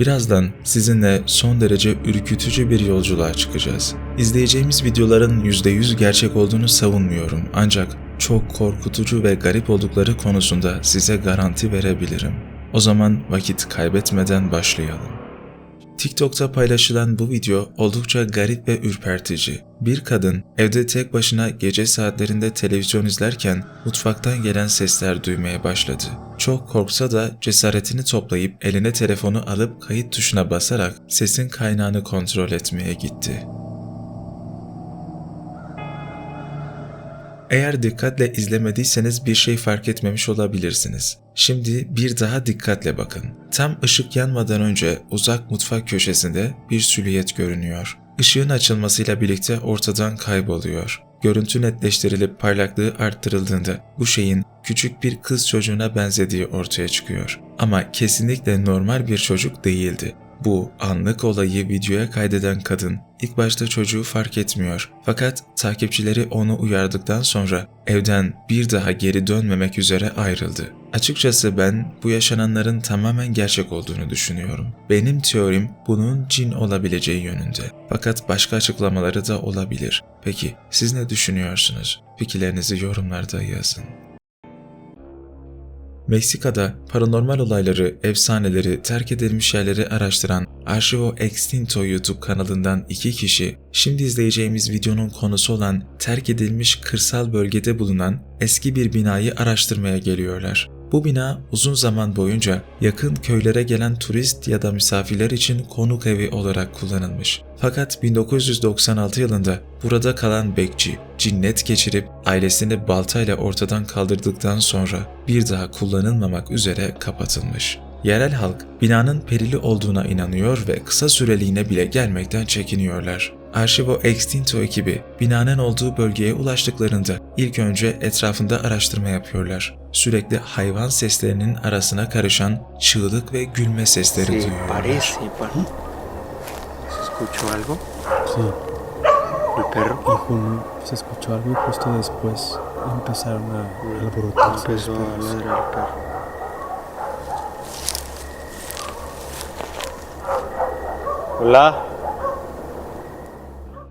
Birazdan sizinle son derece ürkütücü bir yolculuğa çıkacağız. İzleyeceğimiz videoların %100 gerçek olduğunu savunmuyorum ancak çok korkutucu ve garip oldukları konusunda size garanti verebilirim. O zaman vakit kaybetmeden başlayalım. TikTok'ta paylaşılan bu video oldukça garip ve ürpertici. Bir kadın evde tek başına gece saatlerinde televizyon izlerken mutfaktan gelen sesler duymaya başladı. Çok korksa da cesaretini toplayıp eline telefonu alıp kayıt tuşuna basarak sesin kaynağını kontrol etmeye gitti. Eğer dikkatle izlemediyseniz bir şey fark etmemiş olabilirsiniz. Şimdi bir daha dikkatle bakın. Tam ışık yanmadan önce uzak mutfak köşesinde bir silüet görünüyor. Işığın açılmasıyla birlikte ortadan kayboluyor. Görüntü netleştirilip parlaklığı arttırıldığında bu şeyin küçük bir kız çocuğuna benzediği ortaya çıkıyor. Ama kesinlikle normal bir çocuk değildi. Bu anlık olayı videoya kaydeden kadın ilk başta çocuğu fark etmiyor. Fakat takipçileri onu uyardıktan sonra evden bir daha geri dönmemek üzere ayrıldı. Açıkçası ben bu yaşananların tamamen gerçek olduğunu düşünüyorum. Benim teorim bunun cin olabileceği yönünde. Fakat başka açıklamaları da olabilir. Peki siz ne düşünüyorsunuz? Fikirlerinizi yorumlarda yazın. Meksika'da paranormal olayları, efsaneleri, terk edilmiş yerleri araştıran Archivo Extinto YouTube kanalından iki kişi, şimdi izleyeceğimiz videonun konusu olan terk edilmiş kırsal bölgede bulunan eski bir binayı araştırmaya geliyorlar. Bu bina uzun zaman boyunca yakın köylere gelen turist ya da misafirler için konuk evi olarak kullanılmış. Fakat 1996 yılında burada kalan bekçi cinnet geçirip ailesini baltayla ortadan kaldırdıktan sonra bir daha kullanılmamak üzere kapatılmış. Yerel halk binanın perili olduğuna inanıyor ve kısa süreliğine bile gelmekten çekiniyorlar. Arşivo Extinto ekibi binanın olduğu bölgeye ulaştıklarında ilk önce etrafında araştırma yapıyorlar. Sürekli hayvan seslerinin arasına karışan çığlık ve gülme sesleri Sí, duyuyorlar. parece. par- ¿Se escuchó algo? Sí, ¿El perro? y jun- se escuchó algo y justo después empezaron a alborotarse. Empezó a ladrar el perro. Hola.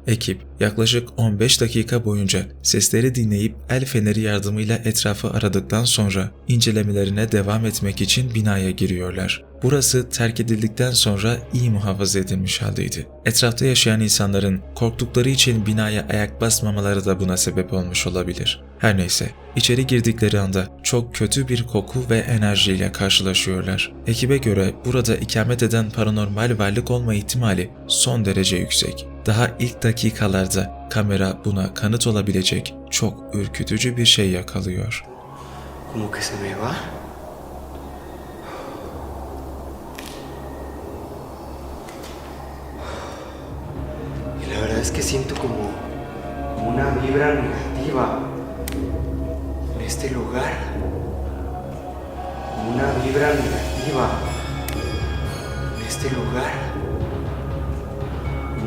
Ekip yaklaşık 15 dakika boyunca sesleri dinleyip el feneri yardımıyla etrafı aradıktan sonra incelemelerine devam etmek için binaya giriyorlar. Burası terk edildikten sonra iyi muhafaza edilmiş haldeydi. Etrafta yaşayan insanların korktukları için binaya ayak basmamaları da buna sebep olmuş olabilir. Her neyse, içeri girdikleri anda çok kötü bir koku ve enerjiyle karşılaşıyorlar. Ekibe göre burada ikamet eden paranormal varlık olma ihtimali son derece yüksek. Daha ilk dakikalarda kamera buna kanıt olabilecek çok ürkütücü bir şey yakalıyor. Como que se me va. Y la verdad es que siento como, una vibra negativa en este lugar. Una vibra negativa en este lugar.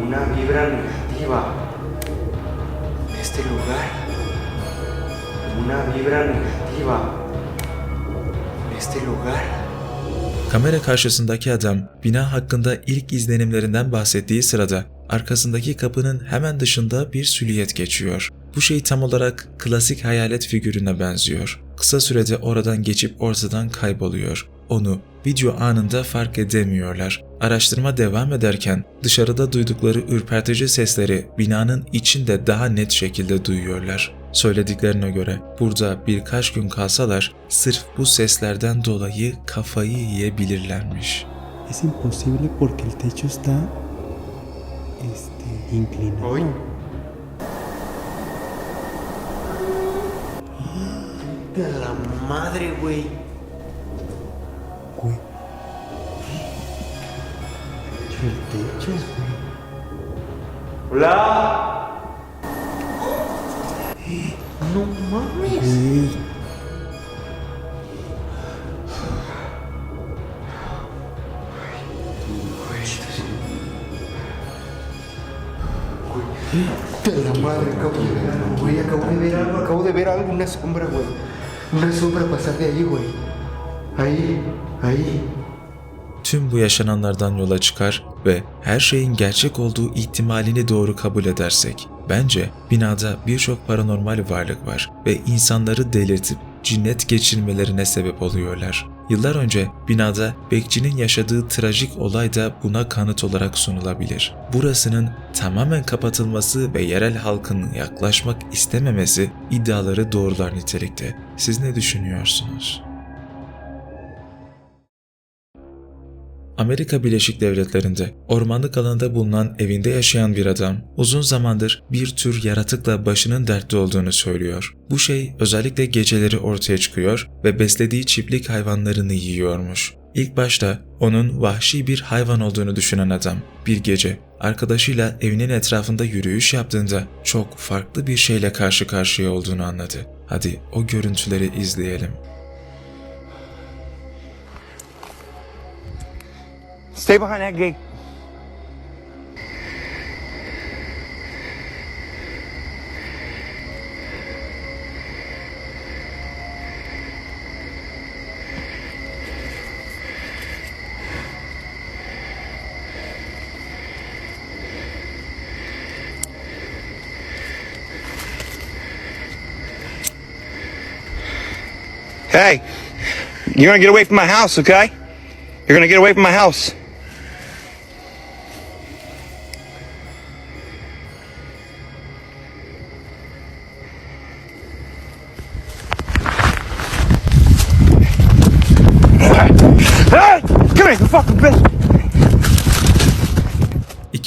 Una vibra negativa en este lugar. Una vibra negativa en este lugar. Kamera karşısındaki adam bina hakkında ilk izlenimlerinden bahsettiği sırada arkasındaki kapının hemen dışında bir silüet geçiyor. Bu şey tam olarak klasik hayalet figürüne benziyor. Kısa sürede oradan geçip ortadan kayboluyor. Onu video anında fark edemiyorlar. Araştırma devam ederken dışarıda duydukları ürpertici sesleri binanın içinde daha net şekilde duyuyorlar. Söylediklerine göre burada birkaç gün kalsalar sırf bu seslerden dolayı kafayı yiyebilirlermiş. Es imposible porque el techo está este, inclinado. Hoy. De la madre. Güey, El techo. Hola. No mames. güey. De la madre, acabo de ver algo, güey. Acabo de ver algo, acabo de ver algo, una sombra, güey. Una sombra pasar de ahí, güey. Ahí, ahí. Tüm bu yaşananlardan yola çıkar ve her şeyin gerçek olduğu ihtimalini doğru kabul edersek, bence binada birçok paranormal varlık var ve insanları delirtip cinnet geçirmelerine sebep oluyorlar. Yıllar önce binada bekçinin yaşadığı trajik olay da buna kanıt olarak sunulabilir. Burasının tamamen kapatılması ve yerel halkın yaklaşmak istememesi iddiaları doğrular nitelikte. Siz ne düşünüyorsunuz? Amerika Birleşik Devletleri'nde ormanlık alanda bulunan evinde yaşayan bir adam uzun zamandır bir tür yaratıkla başının dertte olduğunu söylüyor. Bu şey özellikle geceleri ortaya çıkıyor ve beslediği çiftlik hayvanlarını yiyormuş. İlk başta onun vahşi bir hayvan olduğunu düşünen adam bir gece arkadaşıyla evinin etrafında yürüyüş yaptığında çok farklı bir şeyle karşı karşıya olduğunu anladı. Hadi o görüntüleri izleyelim. Stay behind that gate. Hey, you're gonna get away from my house, okay? You're gonna get away from my house.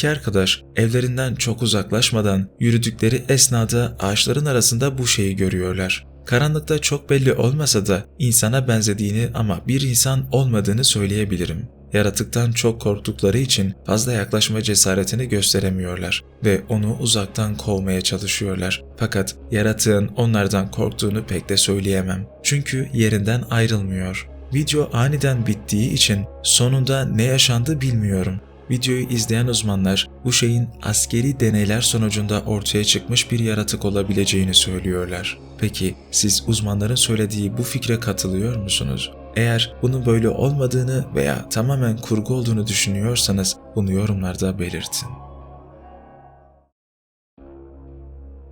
İki arkadaş evlerinden çok uzaklaşmadan yürüdükleri esnada ağaçların arasında bu şeyi görüyorlar. Karanlıkta çok belli olmasa da insana benzediğini ama bir insan olmadığını söyleyebilirim. Yaratıktan çok korktukları için fazla yaklaşma cesaretini gösteremiyorlar ve onu uzaktan kovmaya çalışıyorlar. Fakat yaratığın onlardan korktuğunu pek de söyleyemem. Çünkü yerinden ayrılmıyor. Video aniden bittiği için sonunda ne yaşandı bilmiyorum. Videoyu izleyen uzmanlar bu şeyin askeri deneyler sonucunda ortaya çıkmış bir yaratık olabileceğini söylüyorlar. Peki siz uzmanların söylediği bu fikre katılıyor musunuz? Eğer bunun böyle olmadığını veya tamamen kurgu olduğunu düşünüyorsanız bunu yorumlarda belirtin.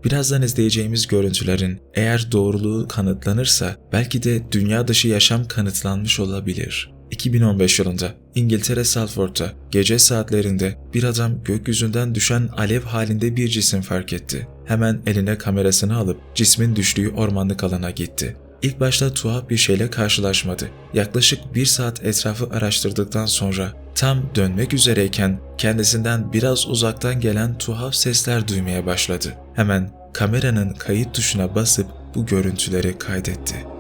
Birazdan izleyeceğimiz görüntülerin eğer doğruluğu kanıtlanırsa belki de dünya dışı yaşam kanıtlanmış olabilir. 2015 yılında İngiltere Salford'da gece saatlerinde bir adam gökyüzünden düşen alev halinde bir cisim fark etti. Hemen eline kamerasını alıp cismin düştüğü ormanlık alana gitti. İlk başta tuhaf bir şeyle karşılaşmadı. Yaklaşık bir saat etrafı araştırdıktan sonra tam dönmek üzereyken kendisinden biraz uzaktan gelen tuhaf sesler duymaya başladı. Hemen kameranın kayıt tuşuna basıp bu görüntüleri kaydetti.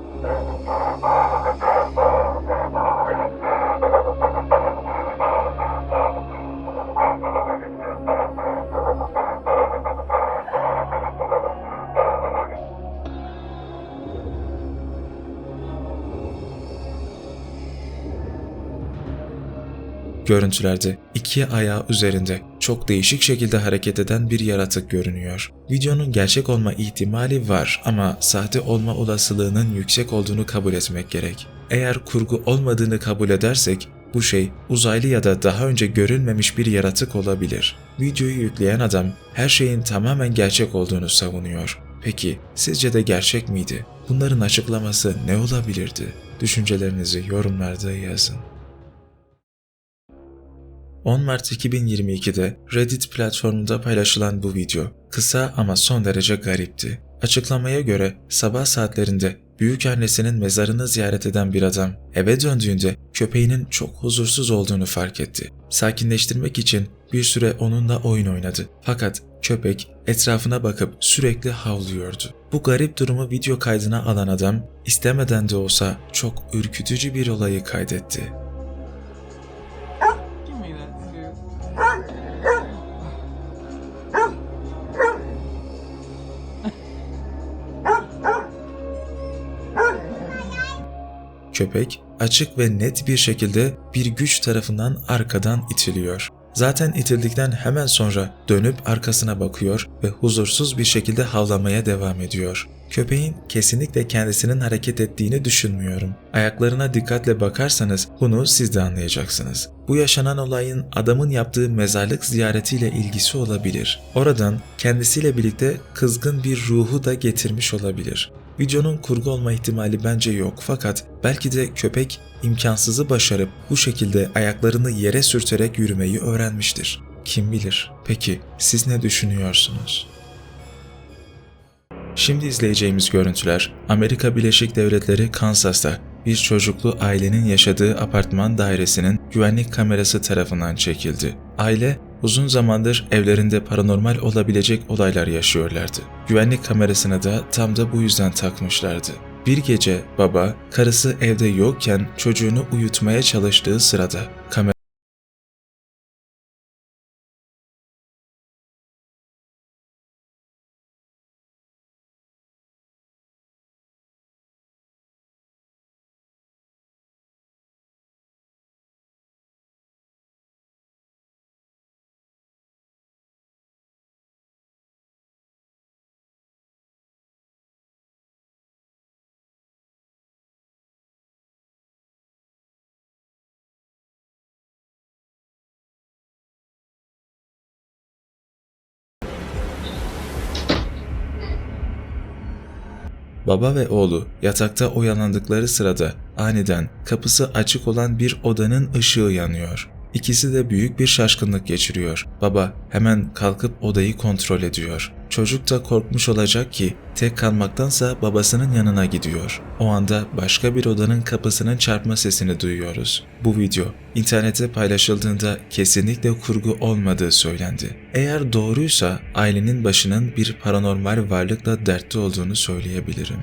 Görüntülerde iki ayağı üzerinde çok değişik şekilde hareket eden bir yaratık görünüyor. Videonun gerçek olma ihtimali var ama sahte olma olasılığının yüksek olduğunu kabul etmek gerek. Eğer kurgu olmadığını kabul edersek bu şey uzaylı ya da daha önce görülmemiş bir yaratık olabilir. Videoyu yükleyen adam her şeyin tamamen gerçek olduğunu savunuyor. Peki sizce de gerçek miydi? Bunların açıklaması ne olabilirdi? Düşüncelerinizi yorumlarda yazın. 10 Mart 2022'de Reddit platformunda paylaşılan bu video kısa ama son derece garipti. Açıklamaya göre sabah saatlerinde büyük annesinin mezarını ziyaret eden bir adam eve döndüğünde köpeğinin çok huzursuz olduğunu fark etti. Sakinleştirmek için bir süre onunla oyun oynadı. Fakat köpek etrafına bakıp sürekli havlıyordu. Bu garip durumu video kaydına alan adam istemeden de olsa çok ürkütücü bir olayı kaydetti. Köpek açık ve net bir şekilde bir güç tarafından arkadan itiliyor. Zaten itildikten hemen sonra dönüp arkasına bakıyor ve huzursuz bir şekilde havlamaya devam ediyor. Köpeğin kesinlikle kendisinin hareket ettiğini düşünmüyorum. Ayaklarına dikkatle bakarsanız bunu siz de anlayacaksınız. Bu yaşanan olayın adamın yaptığı mezarlık ziyaretiyle ilgisi olabilir. Oradan kendisiyle birlikte kızgın bir ruhu da getirmiş olabilir. Videonun kurgu olma ihtimali bence yok fakat belki de köpek imkansızı başarıp bu şekilde ayaklarını yere sürterek yürümeyi öğrenmiştir. Kim bilir? Peki siz ne düşünüyorsunuz? Şimdi izleyeceğimiz görüntüler Amerika Birleşik Devletleri Kansas'ta bir çocuklu ailenin yaşadığı apartman dairesinin güvenlik kamerası tarafından çekildi. Aile uzun zamandır evlerinde paranormal olabilecek olaylar yaşıyorlardı. Güvenlik kamerasını da tam da bu yüzden takmışlardı. Bir gece baba karısı evde yokken çocuğunu uyutmaya çalıştığı sırada kamera Baba ve oğlu yatakta oyalandıkları sırada aniden kapısı açık olan bir odanın ışığı yanıyor. İkisi de büyük bir şaşkınlık geçiriyor. Baba hemen kalkıp odayı kontrol ediyor. Çocuk da korkmuş olacak ki tek kalmaktansa babasının yanına gidiyor. O anda başka bir odanın kapısının çarpma sesini duyuyoruz. Bu video internete paylaşıldığında kesinlikle kurgu olmadığı söylendi. Eğer doğruysa ailenin başının bir paranormal varlıkla dertli olduğunu söyleyebilirim.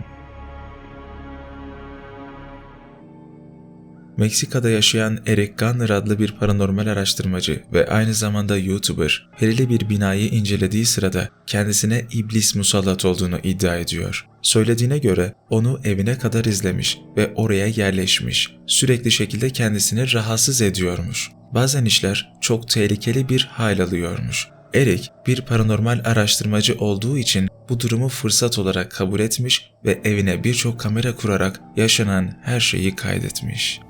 Meksika'da yaşayan Eric Garner adlı bir paranormal araştırmacı ve aynı zamanda YouTuber, perili bir binayı incelediği sırada kendisine iblis musallat olduğunu iddia ediyor. Söylediğine göre onu evine kadar izlemiş ve oraya yerleşmiş. Sürekli şekilde kendisini rahatsız ediyormuş. Bazen işler çok tehlikeli bir hal alıyormuş. Eric bir paranormal araştırmacı olduğu için bu durumu fırsat olarak kabul etmiş ve evine birçok kamera kurarak yaşanan her şeyi kaydetmiş.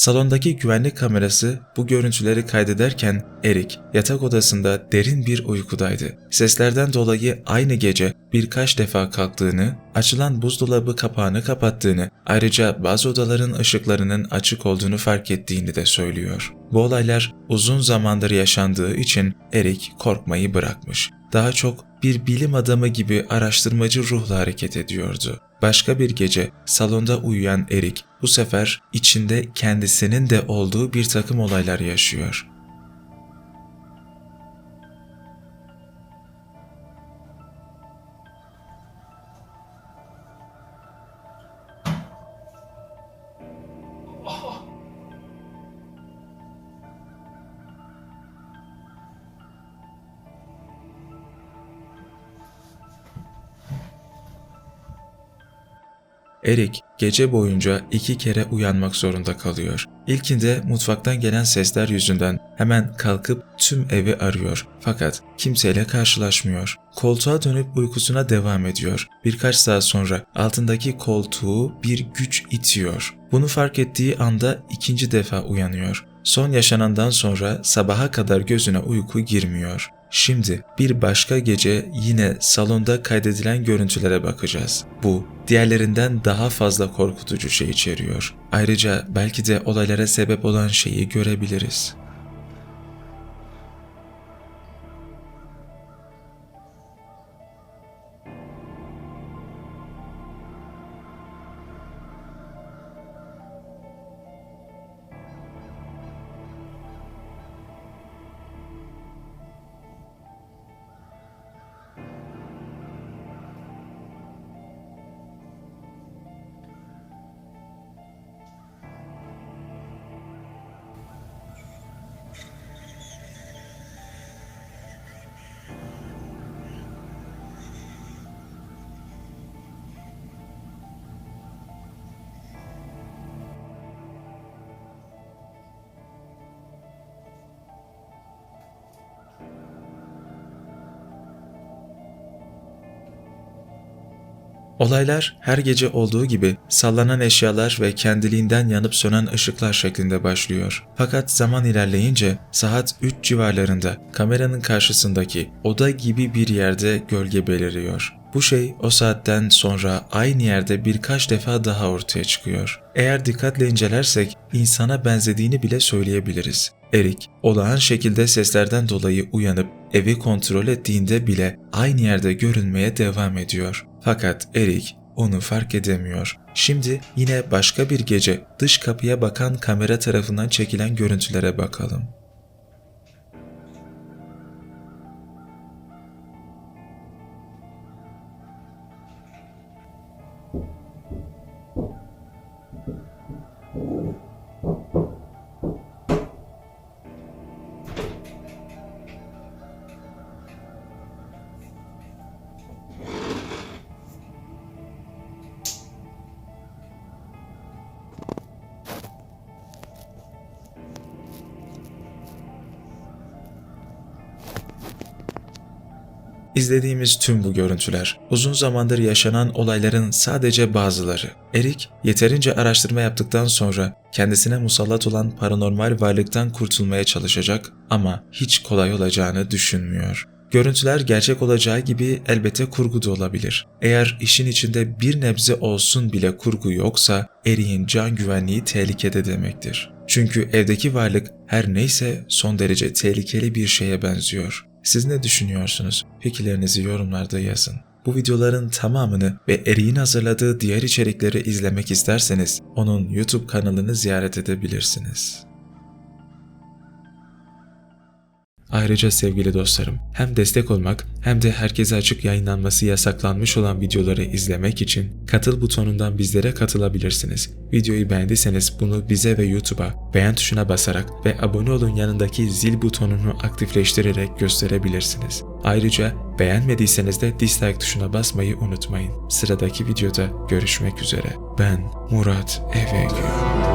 Salondaki güvenlik kamerası bu görüntüleri kaydederken Eric yatak odasında derin bir uykudaydı. Seslerden dolayı aynı gece birkaç defa kalktığını, açılan buzdolabı kapağını kapattığını, ayrıca bazı odaların ışıklarının açık olduğunu fark ettiğini de söylüyor. Bu olaylar uzun zamandır yaşandığı için Eric korkmayı bırakmış. Daha çok bir bilim adamı gibi araştırmacı ruhla hareket ediyordu. Başka bir gece salonda uyuyan Eric bu sefer içinde kendisinin de olduğu bir takım olaylar yaşıyor. Eric gece boyunca iki kere uyanmak zorunda kalıyor. İlkinde mutfaktan gelen sesler yüzünden hemen kalkıp tüm evi arıyor fakat kimseyle karşılaşmıyor. Koltuğa dönüp uykusuna devam ediyor. Birkaç saat sonra altındaki koltuğu bir güç itiyor. Bunu fark ettiği anda ikinci defa uyanıyor. Son yaşanandan sonra sabaha kadar gözüne uyku girmiyor. Şimdi bir başka gece yine salonda kaydedilen görüntülere bakacağız. Bu diğerlerinden daha fazla korkutucu şey içeriyor. Ayrıca belki de olaylara sebep olan şeyi görebiliriz. Olaylar her gece olduğu gibi sallanan eşyalar ve kendiliğinden yanıp sönen ışıklar şeklinde başlıyor. Fakat zaman ilerleyince saat 3 civarlarında kameranın karşısındaki oda gibi bir yerde gölge beliriyor. Bu şey o saatten sonra aynı yerde birkaç defa daha ortaya çıkıyor. Eğer dikkatle incelersek insana benzediğini bile söyleyebiliriz. Erik olağan şekilde seslerden dolayı uyanıp evi kontrol ettiğinde bile aynı yerde görünmeye devam ediyor. Fakat Erik onu fark edemiyor. Şimdi yine başka bir gece dış kapıya bakan kamera tarafından çekilen görüntülere bakalım. İzlediğimiz tüm bu görüntüler, uzun zamandır yaşanan olayların sadece bazıları. Erik, yeterince araştırma yaptıktan sonra kendisine musallat olan paranormal varlıktan kurtulmaya çalışacak ama hiç kolay olacağını düşünmüyor. Görüntüler gerçek olacağı gibi elbette kurgu da olabilir. Eğer işin içinde bir nebze olsun bile kurgu yoksa Erik'in can güvenliği tehlikede demektir. Çünkü evdeki varlık her neyse son derece tehlikeli bir şeye benziyor. Siz ne düşünüyorsunuz? Fikirlerinizi yorumlarda yazın. Bu videoların tamamını ve Erik'in hazırladığı diğer içerikleri izlemek isterseniz onun YouTube kanalını ziyaret edebilirsiniz. Ayrıca sevgili dostlarım, hem destek olmak hem de herkese açık yayınlanması yasaklanmış olan videoları izlemek için katıl butonundan bizlere katılabilirsiniz. Videoyu beğendiyseniz bunu bize ve YouTube'a beğen tuşuna basarak ve abone olun yanındaki zil butonunu aktifleştirerek gösterebilirsiniz. Ayrıca beğenmediyseniz de dislike tuşuna basmayı unutmayın. Sıradaki videoda görüşmek üzere. Ben Murat Evegül.